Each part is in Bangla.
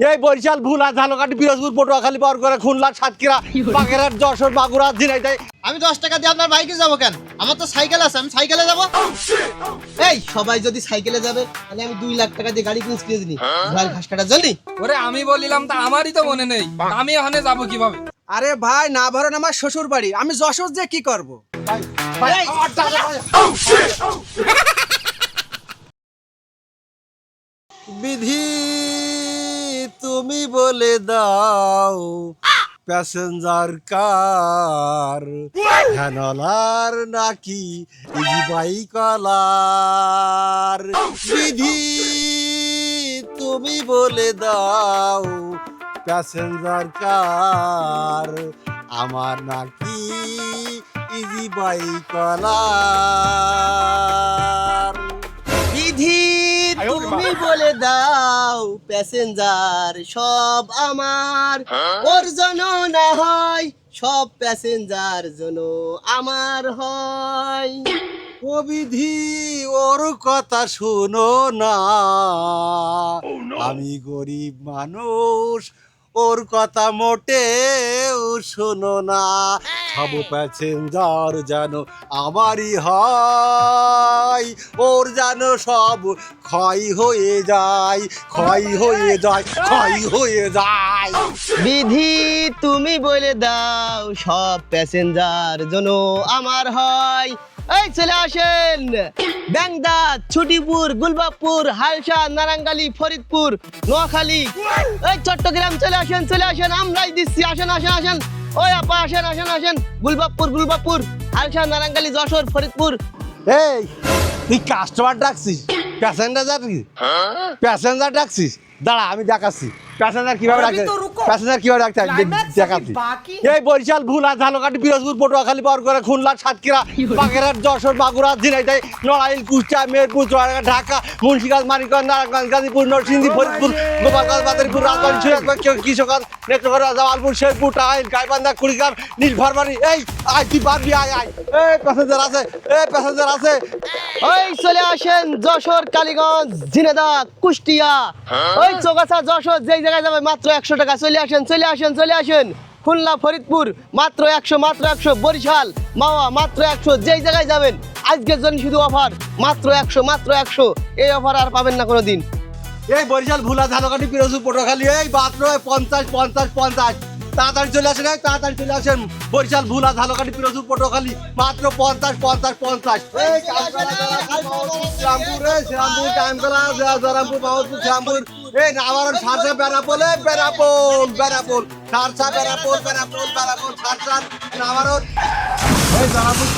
এই বরিশাল ভুলা ঝালকাঠি পিরোজপুর পটুয়াখালী বরগড়া খুলনা সাতক্ষীরা বাগেরহাট যশোর মাগুরা আমি দশ টাকা দিয়ে আপনার বাইকে যাব কেন? আমার তো সাইকেল আছে আমি সাইকেলে যাব। এই সবাই যদি সাইকেলে যাবে তাহলে আমি দুই লাখ টাকা দিয়ে গাড়ি কিনে কিনে দিনি ঘর ঘাস কাটার জন্য ওরে আমি বলিলাম তা আমারই তো মনে নেই। আমি ওখানে যাব কীভাবে? আরে ভাই না ভরেন আমার শ্বশুর বাড়ি আমি যশোর যে কি করব? বিধি তুমি বলে দাও প্যাসেঞ্জার কার হ্যানলার নাকি বাইকলার বিধি তুমি বলে দাও প্যাসেঞ্জার কার আমার নাকি ইজি বাইকলার বিধি তুমি বলে দাও প্যাসেঞ্জার সব আমার। ওর জন্য না হয় সব প্যাসেঞ্জার জন্য আমার হয়। ও বিধি ওর কথা শোনো না। আমি গরিব মানুষ ওর কথা মোটেও শোনো না। সব প্যাসেঞ্জার যেন আমারই হয়। ওর যেন সব ক্ষয় হয়ে যায়, ক্ষয় হয়ে যায়, ক্ষয় হয়ে যায়। বিধি তুমি বলে দাও, সব প্যাসেঞ্জার যেন আমার হয়। এই চলে আসেন। ব্যাংদা ছুটিপুর গুলবাবপুর হালসা নারাঙ্গালি ফরিদপুর নোয়াখালী। এই চট্টগ্রাম চলে আসেন চলে আসেন। আমরাই দিচ্ছি। আসেন আসেন আসেন। ওই আপা আসেন আসেন আসেন। গুলবাবপুর গুলবাবপুর হালসা নারাঙ্গালি যশোর ফরিদপুর। এই তুই কাস্টমার ডাকছিস? প্যাসেঞ্জার ডাকছিস প্যাসেঞ্জার ডাকছিস? দাঁড়া আমি দেখাচ্ছি। প্যাসেঞ্জার কীভাবে ডাকছে প্যাসেঞ্জার কীভাবে দেখাচ্ছি। এই বরিশাল ভুলা ঝালকাঠি পিরোজপুর পটুয়াখালী বরগড়া খুলনা সাতক্ষীরা বাগেরহাট যশোর মাগুরা ঝিনাইদহ নড়াইল কুষ্টিয়া মেহেরপুর চুয়াডাঙ্গা ঢাকা মুন্সিগঞ্জ মানিকগঞ্জ নারায়ণগঞ্জ গাজীপুর নরসিংদী ফরিদপুর গোপালগঞ্জ বাদারীপুর রাজবাড়ী সুরেশগঞ্জ কিশোরগঞ্জ নেত্রকোনা জামালপুর শেরপুর টাইল গাইবান্ধা কুড়িগ্রাম নীলফারমারি এই আয় তুই পারবি আয় আয়। এই প্যাসেঞ্জার আছে। এই প্যাসেঞ্জার আছে। ওই চলে আসেন যশোর কালীগঞ্জ ঝিনেদা কুষ্টিয়া। ওই চৌগাছা যশোর যেই জায়গায় যাবে মাত্র একশো টাকা চলে আসেন চলে আসেন চলে আসেন খুলনা ফরিদপুর মাত্র একশো মাত্র একশো বরিশাল মাওয়া মাত্র একশো যেই জায়গায় যাবেন আজকের জন্য শুধু অফার মাত্র একশো মাত্র একশো এই অফার আর পাবেন না কোনো দিন এই বরিশাল ভুলা ঝালকাঠি পিরোজপুর পটুয়াখালী এই মাত্র পঞ্চাশ পঞ্চাশ পঞ্চাশ তাড়াতাড়ি চলে আসেন এই তাড়াতাড়ি চলে আসেন বরিশাল ভুলা ঝালকাঠি পিরোজপুর পটুয়াখালী মাত্র পঞ্চাশ পঞ্চাশ পঞ্চাশ শ্রীরামপুর এই শ্রীরামপুর জয়রামপুর বাবুরপুর শ্রীরামপুর এই নামারণ সারসা বেড়াপোল এই বেড়াপোল বেড়াপোল সারসা বেড়াপোল বেড়াপোল বেড়াপোল সারসা। নামারণ এই জয়রামপুর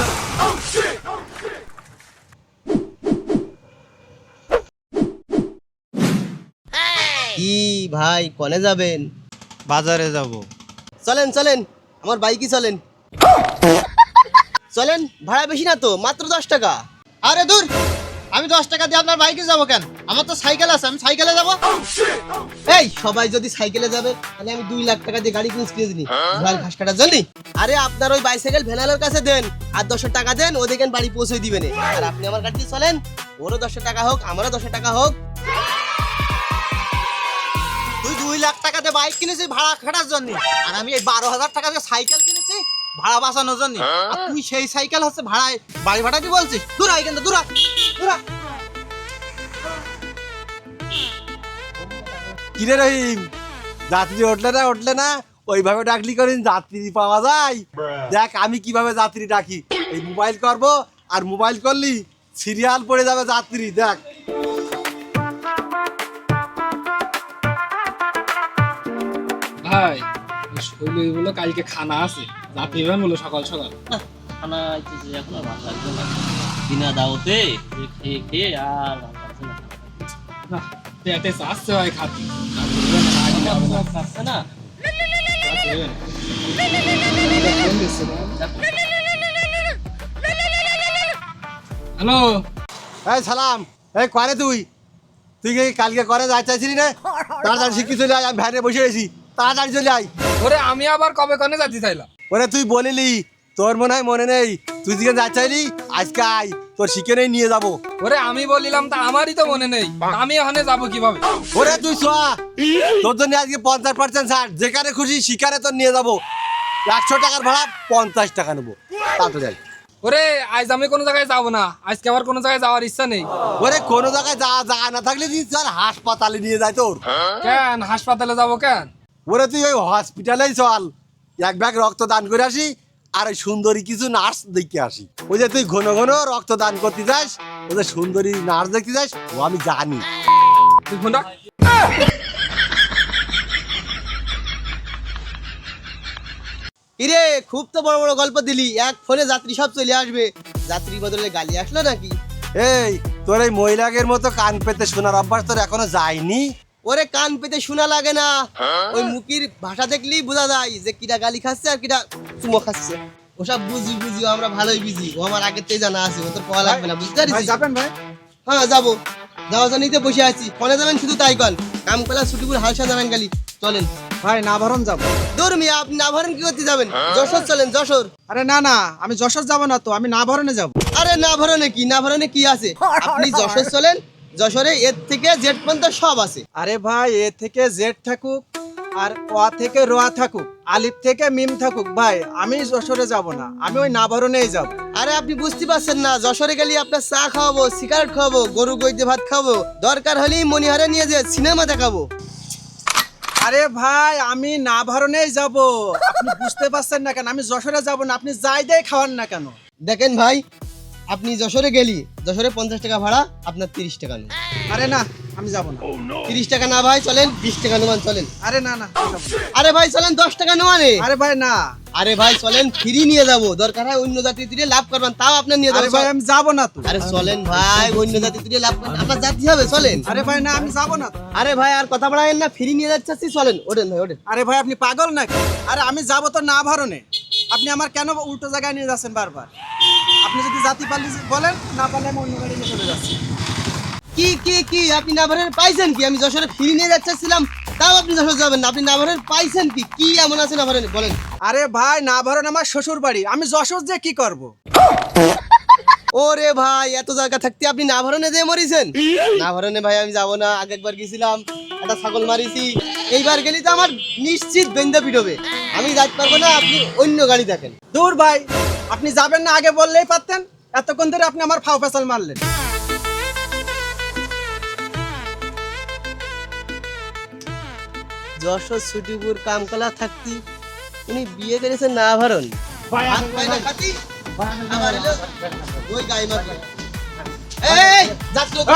কি ভাই কনে যাবেন? বাজারে যাব। চলেন চলেন আমার বাইকই চলেন। চলেন ভাড়া বেশি না তো মাত্র দশ টাকা। আরে দূর! আমি দশ টাকা দিয়ে আপনার বাইকে যাব কেন? আমার তো সাইকেল আছে আমি সাইকেলে যাব? এই সবাই যদি সাইকেলে যাবে তাহলে আমি দুই লাখ টাকা দিয়ে গাড়ি কিনে কিনে ঘর ঘাস কাটার জন্য? আরে আপনার ওই বাইসাইকেল ভ্যানালের কাছে দেন আর দশ টাকা দেন ও দেখেন বাড়ি পৌঁছে দিবেন আর আপনি আমার গাড়িতে চলেন ওরও দশ টাকা হোক আমারও দশ টাকা হোক। তুই দুই লাখ টাকা দিয়ে বাইক কিনেছিস ভাড়া খাটার জন্য? আর আমি এই বারো হাজার টাকা দিয়ে সাইকেল কিনেছি ভাড়া বাঁচানোর জন্য। আর তুই সেই সাইকেল হচ্ছে ভাড়ায় বাড়ি ভাড়া কি বলছিস? দূরা এখান থেকে দূরা দূরা কিরে রহিম যাত্রী উঠলে না উঠলে না ওইভাবে ডাকলি করিন যাত্রী পাওয়া যায়। দেখ আমি কীভাবে যাত্রী ডাকি। এই মোবাইল করব আর মোবাইল করলি সিরিয়াল পড়ে যাবে যাত্রী দেখ। ভাই শৈলী বলে কালকে খানা আছে। এবার সকাল সকাল। খানা আইতেছে এখন আর ভালো লাগছে না। বিনা দাওতে খেয়ে খেয়ে আর ভালো লাগছে না। ভাই খাতি না হ্যালো। এই সালাম। এই করে তুই? তুই কি কালকে করে যাই চাইছিলি না? তাড়াতাড়ি শিখি চলে আয় আমি ভ্যানে বসে আছি। তাড়াতাড়ি চলে আয়। ওরে আমি আবার কবে কনে যাচ্ছি চাইলাম? ওরে তুই বলিলি তোর মনে হয় মনে নেই। তুই যেখানে যা চাইলি আজকে আয় তোর শিখে নিয়ে যাব। ওরে আমি বলিলাম তা আমারই তো মনে নেই। আমি ওখানে যাব কীভাবে? ওরে তুই শোয়া তোর জন্য আজকে পঞ্চাশ পার্সেন্ট ছাড়। যেখানে খুশি শিকারে তোর নিয়ে যাব। একশো টাকার ভাড়া পঞ্চাশ টাকা নেব। তাড়াতাড়ি আয়। ওরে আজ আমি কোনো জায়গায় যাব না। আজকে আমার কোনো জায়গায় যাওয়ার ইচ্ছা নেই। ওরে কোনো জায়গায় যা জায়গা না থাকলে তুই চল হাসপাতালে নিয়ে যায় তোর। কেন? হাসপাতালে যাব কেন? ওরে তুই ওই হসপিটালেই চল। এক ব্যাগ রক্ত দান করে আসি আর ওই সুন্দরী কিছু নার্স দেখতে আসি। ওই যে তুই ঘন ঘন রক্ত দান করতে যাস ওই যে সুন্দরী নার্স দেখতে যাস ও আমি জানি। তুই ফোন রাখ। কিরে খুব তো বড় বড় গল্প দিলি এক ফোনে যাত্রী সব চলে আসবে। যাত্রী বদলে গালি আসলো নাকি? এই তোর এই মহিলাকের মতো কান পেতে শোনার অভ্যাস তোর এখনও যায়নি? ওরে কান পেতে শোনা লাগে না। ওই মুখির ভাষা দেখলেই বোঝা যায় যে কিটা গালি খাচ্ছে আর কিটা চুমো খাচ্ছে। ওসব বুঝি বুঝি আমরা ভালোই বুঝি। ও আমার আগের থেকে জানা আছে ও তোর পাওয়া লাগবে না বুঝতে পারিস? যাবেন ভাই? হ্যাঁ যাব। যাওয়া জানিতে বসে আছি ফোনে যাবেন শুধু তাই কল কাম কলা ছুটিপুর হালসা জানান গালি চলেন। ভাই নাভারণ যাব। দূর মিয়া আপনি না ভরেন কি করতে যাবেন? যশোর চলেন যশোর। আরে না না আমি যশোর যাব না তো আমি নাভারণে যাব। আরে না ভরনে কি? না ভরনে কি আছে? আপনি যশোর চলেন যশোরে এর থেকে জেড পর্যন্ত সব আছে। আরে ভাই এ থেকে জেড থাকুক আর অ থেকে রোয়া থাকুক আলিফ থেকে মিম থাকুক ভাই আমি যশোরে যাব না আমি ওই নাভারণেই যাব। আরে আপনি বুঝতে পারছেন না যশোরে গেলে আপনার চা খাওয়াবো সিগারেট খাওয়াবো গরু গইতে ভাত খাব দরকার হলেই মনিহারে নিয়ে যে সিনেমা দেখাবো। আরে ভাই আমি নাভারণেই যাব। আপনি বুঝতে পারছেন না কেন আমি যশোরে যাব না আপনি যাই দেয় খাওয়ান না কেন। দেখেন ভাই আপনি যশোরে গেলি যশোরে পঞ্চাশ টাকা ভাড়া আপনার তিরিশ টাকা নেই। আরে না আমি যাব না। তিরিশ টাকা না ভাই চলেন বিশ টাকা নেওয়ান চলেন। আরে না না আমি যাব না। আরে ভাই চলেন দশ টাকা নেওয়ানে আরে ভাই না। আরে ভাই চলেন ফ্রি নিয়ে যাব। দরকার হয় অন্য জাতি দিয়ে লাভ করবেন তাও আপনার নিয়ে আরে যাব ভাই আমি যাব না তো। আরে চলেন ভাই অন্য জাতি দিয়ে লাভ করবেন আপনার জাতি হবে চলেন। আরে ভাই না আমি যাব না তো। আরে ভাই আর কথা বাড়ায়েন না ফ্রি নিয়ে যাচ্ছি চলেন ওঠেন ভাই ওঠেন। আরে ভাই আপনি পাগল নাকি? আরে আমি যাব তো না ভরণে আপনি আমার কেন উল্টো জায়গায় নিয়ে যাচ্ছেন বারবার? আপনি যদি জাতি পারলি বলেন না পারলে আমি অন্য গাড়ি নিয়ে চলে যাচ্ছি। কি কি কি? আপনি নাভারের পাইছেন কি? আমি যশোরে ফ্রি নিয়ে যাচ্ছিলাম তাও আপনি যশোর যাবেন না। আপনি নাভারের পাইছেন কি? কি এমন আছে নাভারের বলেন। আরে ভাই না ভরণ আমার শ্বশুর বাড়ি। আমি যশোর যে কি করব? ওরে ভাই এত জায়গা থাকতে আপনি নাভারনে দিয়ে মরিছেন? নাভারনে ভাই আমি যাব না। আগে একবার গেছিলাম একটা ছাগল মারিছি। এইবার গেলি তো আমার নিশ্চিত বেন্দা পিটবে। আমি যাইতে পারব না আপনি অন্য গাড়ি দেখেন। দূর ভাই। আপনি যাবেন না আগে বললেই পারতেন। এতক্ষণ ধরে আপনি আমার ফাও ফেসাল মারলেন। যশোর ছুটিপুর কামকলা থাকতি উনি বিয়ে না খাতি, আবার এলো, ওই গায়ে মারবে। এই, যাচ্ছ তো?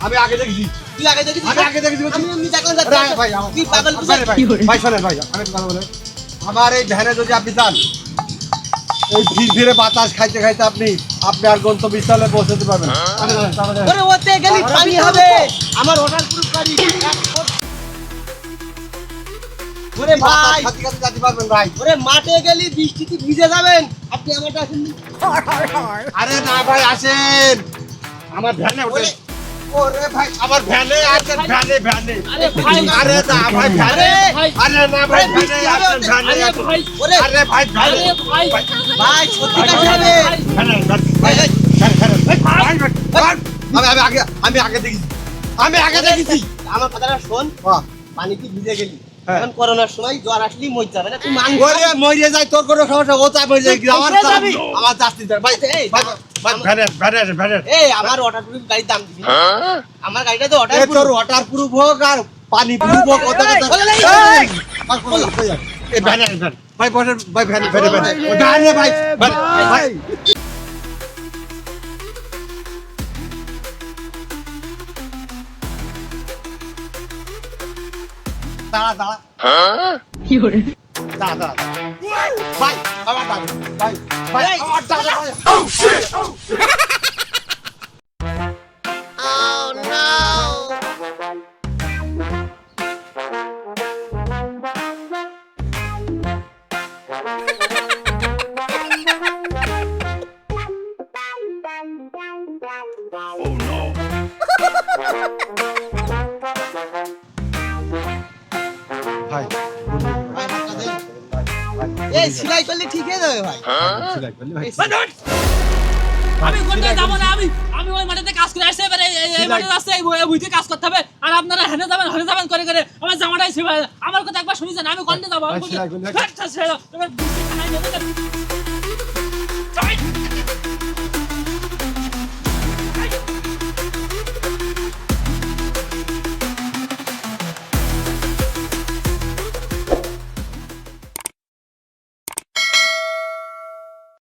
আমি আগে দেখছি। তুই আগে দেখিস আমি আগে দেখেছি আমি এমনি দেখলাম ভাই, আমার- তুই পাগল আরে ভাই, ভাই শোনেন ভাই আমি কথা বলি। আমার এই ভ্যানে যদি আপনি যান এই ধীরে বাতাস খাইতে খাইতে আপনি আপনি আর গন্তব্যস্থলে পৌঁছতে পারবেন ওতে গেলি পানি হবে। আমার ওঠার পুরো গাড়ি। ওরে ভাই। খাতে খাতে যেতে পারবেন ভাই। ওরে মাঠে গেলি বৃষ্টিতে ভিজে যাবেন। আপনি আমারটা আসেন আরে না ভাই আসেন। আমার ভ্যানে ওঠে ওরে ভাই আমার ভ্যানে আসেন ভ্যানে ভ্যানে। আরে ভাই আরে না ভাই ভ্যানে। আরে না ভাই ভ্যানে আসেন ভ্যানে আরে আসেন। ভাই ওরে আরে ভাই ভ্যানে। আরে ভাই। ভাই সত্যি কাছে হবে ভ্যানে ভ্যানে ভাই ভ্যানে ভ্যানে ভাই ভাই আমি আমি আগে আমি আগে দেখেছি আমি আগে দেখেছি আমার কথাটা শোন বাহ। পানিতে ভিজে গেলি হ্যাঁ। এখন করোনার সময় জ্বর আসলেই মরে যাবে না তুই মান ওরে মরে যায় তোর কোনো সমস্যা ও তাই মরে যায় আমার আমার যাস্তি ভাই এই, ভাই ভাই ভ্যানে ভ্যানে ভ্যানে এই আমার ওয়াটার প্রুফ গাড়ির দাম দিবি আমার গাড়িটা তো এ ওয়াটার প্রুফ হোক আর পানি প্রুফ হোক কথা কথা এই, আর বলো, ভাই বসেন ভাই ভ্যানে ভ্যানে ভ্যানে ভ্যানে ভাই ভাই দাঁড়া দাঁড়া। দাঁড়া দাঁড়া। ভাই আমার দাঁড়া ভাই। ভাই আমার দাঁড়া ভাই এই সিলাই করলে ঠিক হয়ে যাবে ভাই সেলাই করলে ভাই আমি কোনটা যাব না আমি আমি ওই মাঠেতে কাজ করে আসছে এবারে এই- মাঠে আসছে এই বুঝতে কাজ করতে হবে আর আপনারা হেনে যাবেন হেনে যাবেন করে করে আমার জামাটাই ছিঁড়ে আমার কথা একবার শুনেছেন আমি কোনটা যাব আমি আচ্ছা ছেড়ে দাও।